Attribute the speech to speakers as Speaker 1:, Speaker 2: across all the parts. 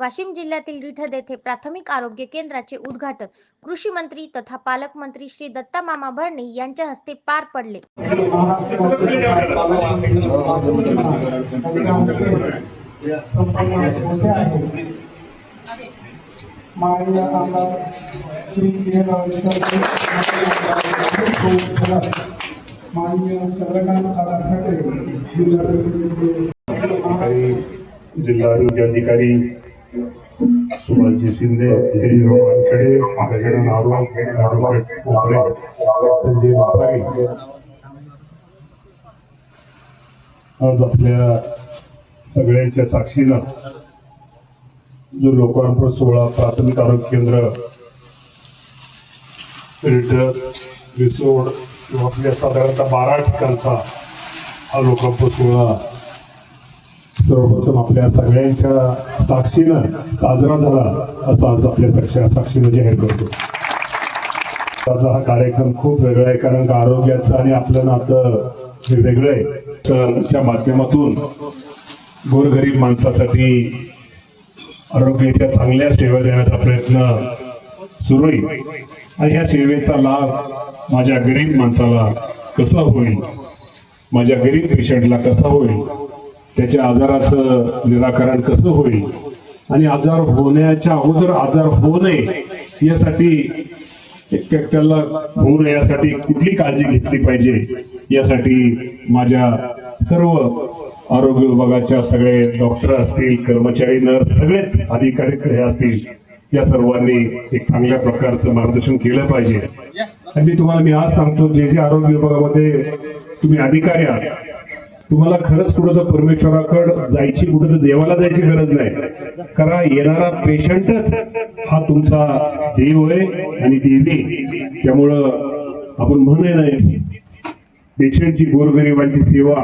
Speaker 1: वाशिम जिल्ह्यातील रिठद येथे प्राथमिक आरोग्य केंद्राचे उद्घाटन कृषी मंत्री तथा पालकमंत्री श्री दत्ता मामा भरणे यांच्या हस्ते पार पडले.
Speaker 2: जिल्हा
Speaker 3: आरोग्य अधिकारी सुभाषजी शिंदे वानखेडे गजानन संजय आज आपल्या सगळ्यांच्या साक्षीनं जो लोकार्पण सोहळा प्राथमिक आरोग्य केंद्र फिल्टर रिसोड किंवा आपल्या साधारणतः बारा ठिकाणचा हा लोकार्पण सोहळा सर्वप्रथम आपल्या सगळ्यांच्या साक्षीनं साजरा झाला असं आज आपल्या साक्षी साक्षीनं जाहीर करतो. त्याचा हा कार्यक्रम खूप वेगळा आहे कारण का आरोग्याचं आणि आपलं नातं हे वेगळं आहे तर माध्यमातून गोरगरीब माणसासाठी आरोग्याच्या चांगल्या सेवा देण्याचा प्रयत्न सुरू आहे. आणि ह्या सेवेचा लाभ माझ्या गरीब माणसाला कसा होईल? माझ्या गरीब पेशंटला कसा होईल? त्याच्या आजाराचं निराकरण कसं होईल? आणि आजार होण्याच्या अगोदर आजार होऊ नये यासाठी एक- त्याला होऊ नये यासाठी कुठली काळजी घेतली पाहिजे? यासाठी माझ्या सर्व आरोग्य विभागाच्या सगळे डॉक्टर असतील कर्मचारी नर्स सगळेच अधिकारी असतील या सर्वांनी एक चांगल्या प्रकारचं मार्गदर्शन केलं पाहिजे. आणि मी तुम्हाला मी आज सांगतो जे जे आरोग्य विभागामध्ये तुम्ही अधिकारी आहात तुम्हाला खरंच कुठं तर परमेश्वराकडे जायची कुठं तर देवाला जायची गरज नाही. कारण येणारा पेशंटच हा तुमचा देव आहे आणि देवी. त्यामुळं आपण म्हणे नाही पेशंटची गोरगरिबांची सेवा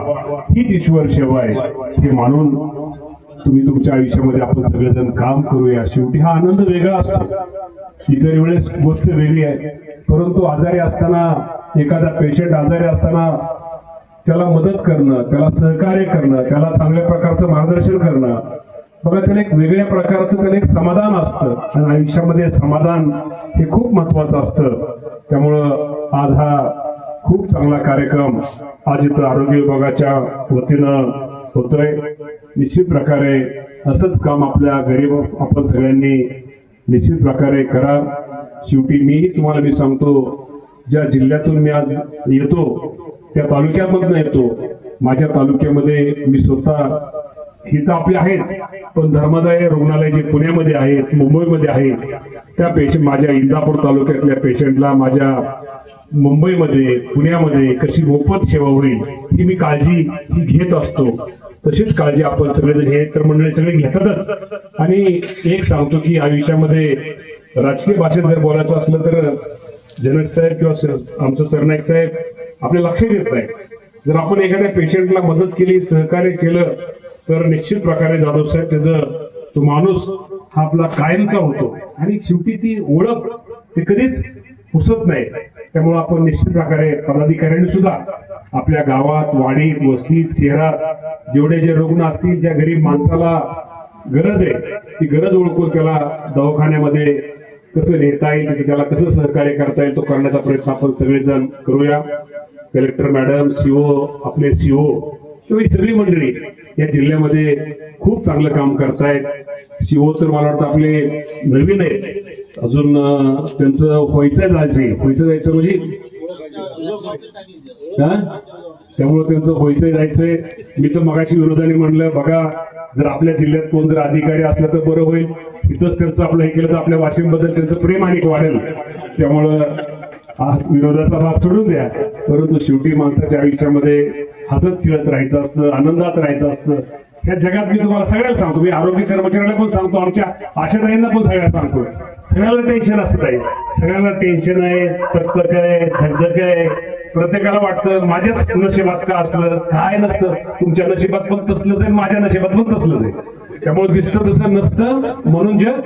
Speaker 3: हीच ईश्वर सेवा आहे. हे मानून तुम्ही तुमच्या आयुष्यामध्ये आपण सगळेजण काम करूया. शेवटी हा आनंद वेगळा असतो. इतर वेळेस गोष्ट वेगळी आहे. परंतु आजारी असताना एखादा पेशंट आजारी असताना त्याला मदत करणं त्याला सहकार्य करणं त्याला चांगल्या प्रकारचं मार्गदर्शन करणं. बघा त्याला एक वेगळ्या प्रकारचं त्याला एक समाधान असतं. आणि आयुष्यामध्ये समाधान हे खूप महत्वाचं असतं. त्यामुळं आज हा खूप चांगला कार्यक्रम आज इथं आरोग्य विभागाच्या वतीनं होतोय. निश्चित प्रकारे असंच काम आपल्या गरीब आपण सगळ्यांनी निश्चित प्रकारे करा. शेवटी मीही तुम्हाला मी सांगतो ज्या जिल्ह्यातून मी आज येतो त्या तालुक्यामधनं येतो. माझ्या तालुक्यामध्ये मी स्वतः ही तर आपली आहेच पण धर्मादाय रुग्णालय जे पुण्यामध्ये आहेत मुंबईमध्ये आहेत त्या पेशंट माझ्या इंदापूर तालुक्यातल्या पेशंटला माझ्या मुंबईमध्ये पुण्यामध्ये कशी मोफत सेवा होईल ही मी काळजी ही घेत असतो. तशीच काळजी आपण सगळेजण हे तर मंडळी सगळे घेतातच. आणि एक सांगतो की आयुष्यामध्ये राजकीय भाषेत जर बोलायचं असलं तर जनक साहेब किंवा सर- आमचं सरनाईक साहेब आपल्या लक्ष देत नाही. जर आपण एखाद्या पेशंटला मदत केली सहकार्य केलं तर निश्चित प्रकारे जाधव साहेब त्याचं तो माणूस हा आपला कायमचा होतो. आणि शेवटी ती ओळख ते कधीच पुसत नाही. त्यामुळे आपण निश्चित प्रकारे पदाधिकाऱ्यांनी सुद्धा आपल्या गावात वाडीत वस्तीत शहरात जेवढे जे रुग्ण असतील ज्या गरीब माणसाला गरज आहे ती गरज ओळखून त्याला दवाखान्यामध्ये कसं नेता येईल त्याला कसं सहकार्य करता येईल तो करण्याचा प्रयत्न आपण सगळेजण करूया. कलेक्टर मॅडम सीओ आपले सीओ किंवा ही सगळी मंडळी या जिल्ह्यामध्ये खूप चांगलं काम करतायत. सीओ तर मला वाटतं आपले नवीन आहेत. अजून त्यांचं व्हायचं जायचं व्हायचं जायचं म्हणजे? हा? त्यामुळे त्यांचं व्हायचं जायचंय. मी तर मगाशी विरोधाने म्हणलं बघा जर आपल्या जिल्ह्यात कोण जर अधिकारी असला तर बरं होईल. तिथंच त्यांचं आपलं हे केलं तर आपल्या वाशिमबद्दल त्यांचं प्रेम आणि वाढेल. त्यामुळं आज विरोधाचा भाग सोडून द्या. परंतु शेवटी माणसाच्या आयुष्यामध्ये हसत खेळत राहायचं असतं आनंदात राहायचं असतं या जगात मी तुम्हाला सगळ्याला सांगतो. मी आरोग्य कर्मचाऱ्यांना पण सांगतो आमच्या आशाताईंना पण सगळ्यांना सांगतो. सगळ्याला टेन्शन असत आहे सगळ्याला टेन्शन आहे तकतक आहे धगधग आहे. प्रत्येकाला वाटतं माझ्याच नशिबात का असलं? काय नसतं? तुमच्या नशिबात पण तसलंच आहे माझ्या नशिबात पण तसलंच आहे. त्यामुळे दिसतं तसं नसतं म्हणून जग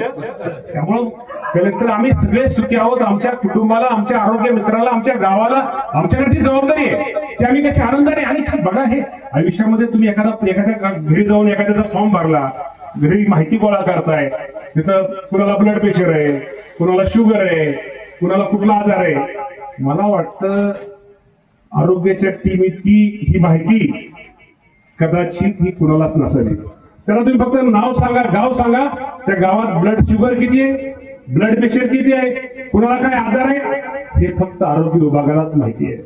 Speaker 3: त्यामुळं कलेक्टर आम्ही सगळे सुखी आहोत. आमच्या कुटुंबाला आमच्या आरोग्य मित्राला आमच्या गावाला आमच्याकडची जबाबदारी आहे. ते आम्ही कशी आनंदाने आणि बघा हे आयुष्यामध्ये तुम्ही एखादा एखाद्या घरी जाऊन एखाद्याचा फॉर्म भरला घरी माहिती गोळा करताय तिथं कुणाला ब्लड प्रेशर आहे कुणाला शुगर आहे कुणाला कुठला आजार आहे. मला वाटतं आरोग्याच्या टीम इतकी ही माहिती कदाचित ही कुणालाच नसावी त्याला तुम्ही फक्त नाव सांगा गाव सांगा. त्या गावात ब्लड शुगर किती आहे? ब्लड प्रेशर किती आहे? कुणाला काय आजार आहे? हे फक्त आरोग्य विभागालाच माहिती आहे.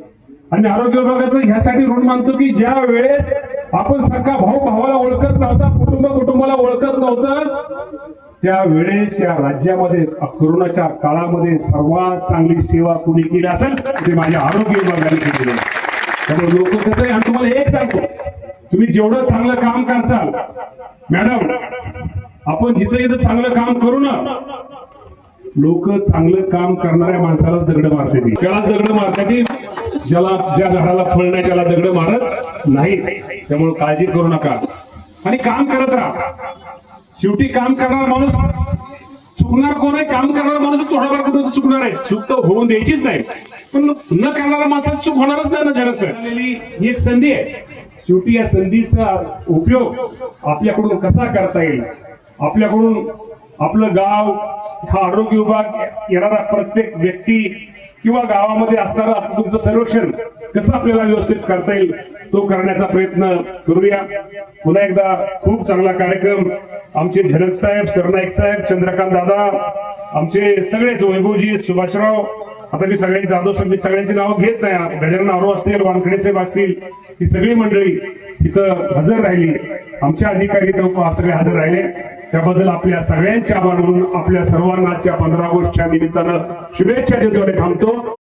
Speaker 3: आणि आरोग्य विभागाचं ह्यासाठी ऋण मानतो की ज्या वेळेस आपण सख्खा भाऊ भावाला ओळखत नव्हता कुटुंब कुटुंबाला ओळखत नव्हतं त्यावेळेस या राज्यामध्ये कोरोनाच्या काळामध्ये सर्वात चांगली सेवा कुणी केली असेल ते माझ्या आरोग्य विभागाने केली. त्यामुळे लोक कसं आहे आणि तुम्हाला एक सांगतो. तुम्ही जेवढं चांगलं काम करचाल मॅडम आपण जिथं जिथं चांगलं काम करू ना लोक चांगलं काम करणाऱ्या माणसाला दगड मारते ती. त्याला दगड मारते ज्याला ज्या झाडाला फळ नाही त्याला दगड मारत नाही त्यामुळे काळजी करू नका. आणि काम करत राहा. शेवटी काम करणारा माणूस चुकणार कोण आहे? काम करणारा माणूस थोडाफार कुठं चुकणार आहे. चूक तर होऊन द्यायचीच नाही. पण न करणारा माणसात चूक होणारच नाही ना जगाचं ही एक संधी आहे. शेवटी या संधीचा उपयोग आपल्याकडून कसा करता येईल? आपल्याकडून आपलं गाव हा आरोग्य विभाग येणारा प्रत्येक व्यक्ती किंवा गावामध्ये असणारा तुमचं सर्वेक्षण कसं आपल्याला व्यवस्थित करता येईल तो करण्याचा प्रयत्न करूया. पुन्हा एकदा खूप चांगला कार्यक्रम. आमचे झनक साहेब सरनाईक साहेब चंद्रकांत दादा आमचे सगळेच वैभवजी सुभाषराव आता मी सगळ्यांची जाधव साहेब मी सगळ्यांची नावं घेत नाही गजानन आरो असतील वानखडे साहेब असतील ही सगळी मंडळी तिथं हजर राहिली. आमच्या अधिकारी इथं सगळे हजर राहिले. त्याबद्दल आपल्या सगळ्यांचे आभार म्हणून आपल्या सर्वांनाच्या पंधरा ऑगस्टच्या निमित्तानं शुभेच्छा देतो आणि थांबतो.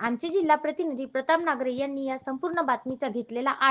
Speaker 1: आमचे जिल्हा प्रतिनिधी प्रताप नागरे यांनी या संपूर्ण बातमीचा घेतलेला आढावा